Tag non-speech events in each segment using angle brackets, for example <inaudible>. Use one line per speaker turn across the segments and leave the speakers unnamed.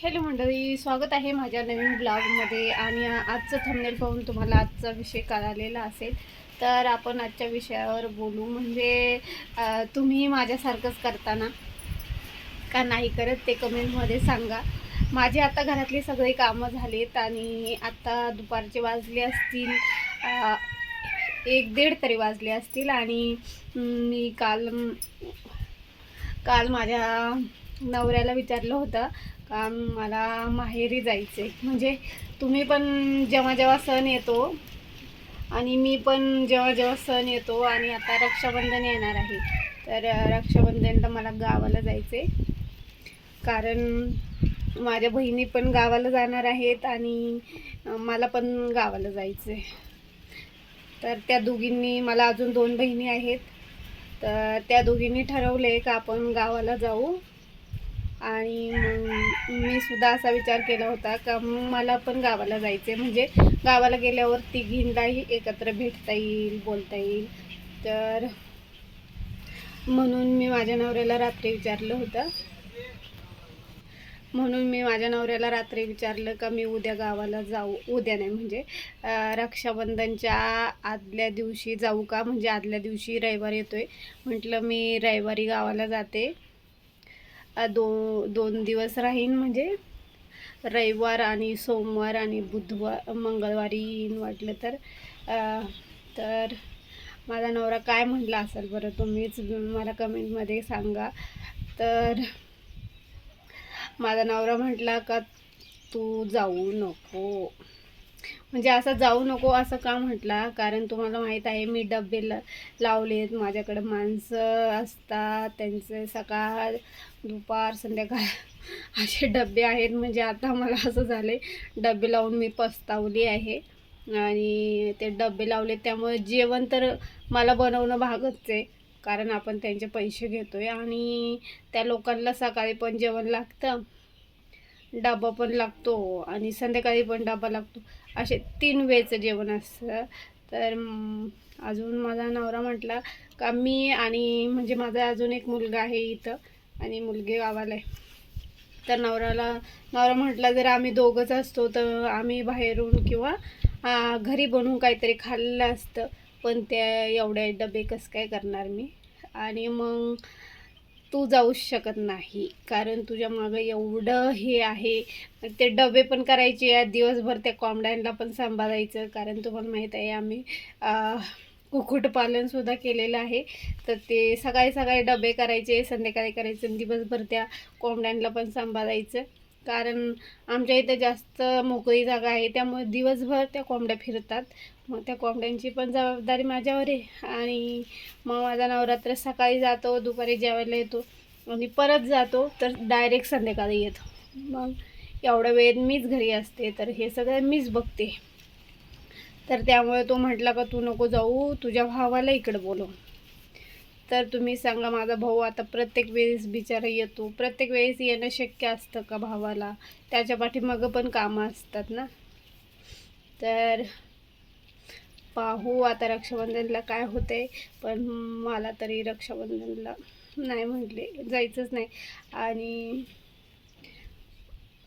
Hello मंडळी स्वागत आहे माझ्या नवीन ब्लॉगमध्ये आणि आजचं थंबनेल पाहून तुम्हाला आजचा विषय कळालेला असेल तर आपण आजच्या विषयावर बोलू. म्हणजे तुम्ही माझ्यासारखंच करताना का नाही करत ते कमेंटमध्ये सांगा. माझे आता घरातले सगळी कामं झालेत आणि आत्ता दुपारचे वाजले असतील एक दीड तरी वाजले असतील आणि मी काल काल माझ्या नवऱ्याला विचारलं होतं कारण मला माहेरी जायचं आहे म्हणजे तुम्ही पण जेव्हा जेव्हा सण येतो आणि मी पण जेव्हा जेव्हा सण येतो आणि आता रक्षाबंधन येणार आहे तर रक्षाबंधन रक्षाबंधनला मला गावाला जायचं आहे कारण माझ्या बहिणी पण गावाला जाणार आहेत आणि मला पण गावाला जायचं आहे तर त्या दोघींनी मला अजून दोन बहिणी आहेत. तर त्या दोघींनी ठरवले का आपण गावाला जाऊ. आणि मग मी सुद्धा असा विचार केला होता का मला पण गावाला जायचे म्हणजे गावाला गेल्यावर तिघींनाही एकत्र भेटता येईल बोलता येईल. तर म्हणून मी माझ्या नवऱ्याला रात्री विचारलं होतं. म्हणून मी माझ्या नवऱ्याला रात्री विचारलं का मी उद्या गावाला जाऊ उद्या नाही म्हणजे रक्षाबंधनच्या आदल्या दिवशी जाऊ का? म्हणजे आदल्या दिवशी रविवार आहे म्हटलं मी रविवारी गावाला जाते. दो दोन दिवस राहीन म्हणजे रविवार आणि सोमवार आणि बुधवार मंगळवारी येईन वाटलं तर. तर माझा नवरा काय म्हटला असेल बरं तुम्हीच मला कमेंटमध्ये सांगा. तर माझा नवरा म्हटला का तू जाऊ नको. म्हणजे असं जाऊ नको असं का म्हटला? कारण तुम्हाला माहीत आहे मी डबे ला लावलेत. माझ्याकडे माणसं असतात. त्यांचे सकाळ दुपार संध्याकाळ <laughs> असे डबे आहेत. म्हणजे आता मला असं झाले डबे लावून मी पस्तावली आहे. आणि ते डबे लावले त्यामुळे जेवण तर मला बनवणं भागच आहे. कारण आपण त्यांचे पैसे घेतो आहे आणि त्या लोकांना सकाळी पण जेवण लागतं. डबा पण लागतो आणि संध्याकाळी पण डबा लागतो. असे तीन वेळचं जेवण असतं. तर अजून माझा नवरा म्हटला का मी आणि म्हणजे माझा अजून एक मुलगा आहे इथं आणि मुलगी गावाला आहे. तर नवऱ्याला नवरा म्हटला जर आम्ही दोघंच असतो तर आम्ही बाहेरून किंवा घरी बनवून काहीतरी खाल्लं असतं. पण त्या एवढ्या डबे कसं काय करणार मी? आणि मग तू जाऊच शकत नाही. कारण तुझ्या मागं एवढं हे आहे. ते डबे पण करायचे आहेत. दिवसभर त्या कोंबड्यांना पण सांभाळायचं. कारण तुम्हाला माहीत आहे आम्ही कुक्कुटपालनसुद्धा केलेलं आहे. तर ते सकाळी सकाळी डबे करायचे संध्याकाळी करायचं दिवसभर त्या कोंबड्यांना पण सांभाळायचं. कारण आमच्या इथे जास्त मोकळी जागा आहे त्यामुळे दिवसभर त्या कोंबड्या फिरतात. मग त्या कोंबड्यांची पण जबाबदारी माझ्यावर आहे. आणि मग माझा नवरात्र सकाळी जातो दुपारी जेवायला येतो. आणि परत जातो तर डायरेक्ट संध्याकाळी येतो. मग एवढ्या वेळेत मीच घरी असते तर हे सगळं मीच बघते. तर त्यामुळे तो म्हटला का तू नको जाऊ तुझ्या भावाला इकडं बोलव. तर तुम्ही सांगा माझा भाऊ आता प्रत्येक वेळेस बिचारा येतो. प्रत्येक वेळेस येणं शक्य असतं का भावाला? त्याच्या पाठीमागं पण कामं असतात ना? तर पाहू आता रक्षाबंधनला काय होते पण मला तरी रक्षाबंधनला नाही म्हटले. जायचंच नाही. आणि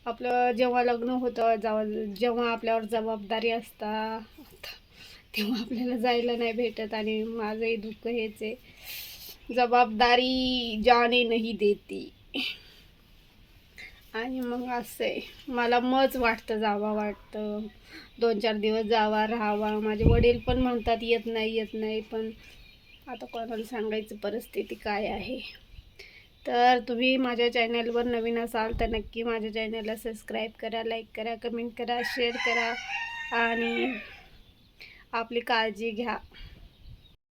आपलं जेव्हा लग्न होतं जावं जेव्हा आपल्यावर जबाबदारी असता तेव्हा आपल्याला जायला नाही भेटत आणि माझंही दुःख हेच आहे. जबाबदारी जाने नाही देती. आणि मग असं आहे. मला मच वाटतं जावा वाटतं. दोन चार दिवस जावा राहावा. माझे वडील पण म्हणतात येत नाही येत नाही. पण आता कोणाला सांगायचं परिस्थिती काय आहे? तर तुम्ही माझ्या चॅनलवर नवीन असाल तर नक्की माझ्या चॅनलला सबस्क्राईब करा लाईक करा कमेंट करा शेअर करा. आणि आपली काळजी घ्या.